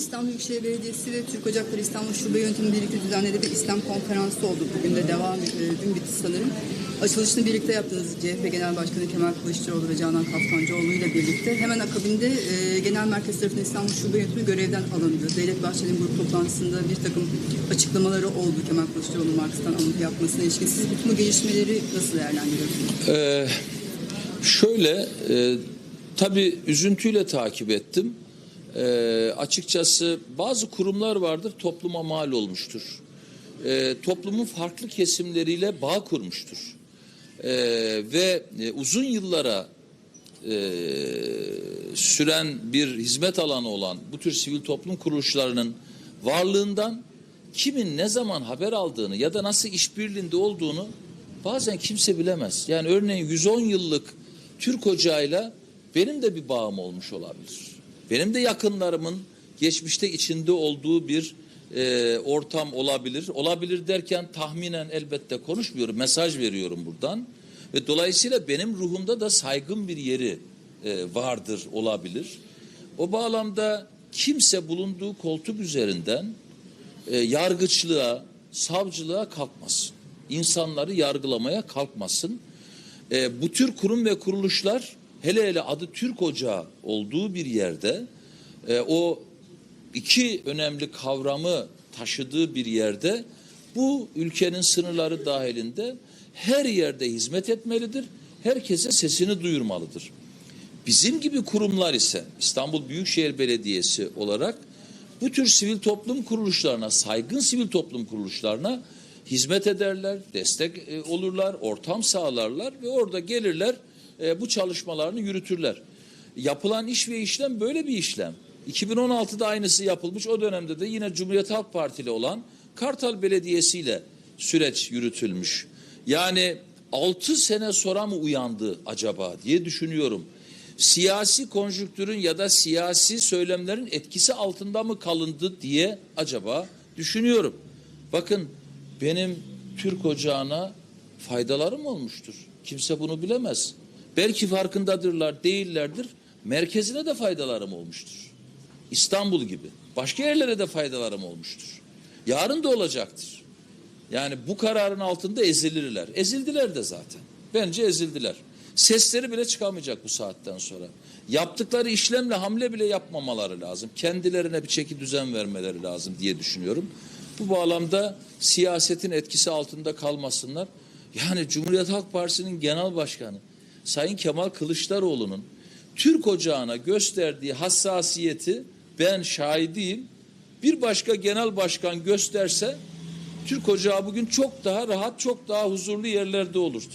İstanbul Büyükşehir Belediyesi ve Türk Ocakları İstanbul Şube Yönetimi birlikte düzenlediği bir İslam konferansı oldu. Bugün de devam ediyor. Dün bitti sanırım. Açılışını birlikte yaptınız CHP Genel Başkanı Kemal Kılıçdaroğlu ve Canan Kaftancıoğlu ile birlikte. Hemen akabinde e, Genel Merkez tarafından İstanbul Şube Yönetimi görevden alındı. Devlet Bahçeli'nin grup toplantısında bir takım açıklamaları oldu Kemal Kılıçdaroğlu Marks'tan alıntı yapmasına ilişkin. Siz bütün bu gelişmeleri nasıl değerlendiriyorsunuz? Ee, şöyle, e, tabii üzüntüyle takip ettim. Ee, açıkçası bazı kurumlar vardır topluma mal olmuştur. Ee, toplumun farklı kesimleriyle bağ kurmuştur. Ee, ve e, uzun yıllara e, süren bir hizmet alanı olan bu tür sivil toplum kuruluşlarının varlığından kimin ne zaman haber aldığını ya da nasıl işbirliğinde olduğunu bazen kimse bilemez. Yani örneğin 110 yıllık Türk Ocağı'yla benim de bir bağım olmuş olabilir. Benim de yakınlarımın geçmişte içinde olduğu bir e, ortam olabilir. Olabilir derken tahminen elbette konuşmuyorum. Mesaj veriyorum buradan. Ve dolayısıyla benim ruhumda da saygın bir yeri e, vardır, olabilir. O bağlamda kimse bulunduğu koltuk üzerinden e, yargıçlığa, savcılığa kalkmasın. İnsanları yargılamaya kalkmasın. E, bu tür kurum ve kuruluşlar hele hele adı Türk Ocağı olduğu bir yerde e, o iki önemli kavramı taşıdığı bir yerde bu ülkenin sınırları dahilinde her yerde hizmet etmelidir. Herkese sesini duyurmalıdır. Bizim gibi kurumlar ise İstanbul Büyükşehir Belediyesi olarak bu tür sivil toplum kuruluşlarına, saygın sivil toplum kuruluşlarına hizmet ederler, destek e, olurlar, ortam sağlarlar ve orada gelirler e, bu çalışmalarını yürütürler. Yapılan iş ve işlem böyle bir işlem. 2016'da aynısı yapılmış. O dönemde de yine Cumhuriyet Halk Partili olan Kartal Belediyesi ile süreç yürütülmüş. Yani 6 sene sonra mı uyandı acaba diye düşünüyorum. Siyasi konjüktürün ya da siyasi söylemlerin etkisi altında mı kalındı diye acaba düşünüyorum. Bakın benim Türk ocağına faydalarım olmuştur. Kimse bunu bilemez. Belki farkındadırlar, değillerdir. Merkezine de faydalarım olmuştur. İstanbul gibi. Başka yerlere de faydalarım olmuştur. Yarın da olacaktır. Yani bu kararın altında ezilirler. Ezildiler de zaten. Bence ezildiler. Sesleri bile çıkamayacak bu saatten sonra. Yaptıkları işlemle hamle bile yapmamaları lazım. Kendilerine bir çeki düzen vermeleri lazım diye düşünüyorum. Bu bağlamda siyasetin etkisi altında kalmasınlar. Yani Cumhuriyet Halk Partisi'nin genel başkanı Sayın Kemal Kılıçdaroğlu'nun Türk ocağına gösterdiği hassasiyeti ben şahidiyim. Bir başka genel başkan gösterse Türk Ocağı bugün çok daha rahat, çok daha huzurlu yerlerde olurdu.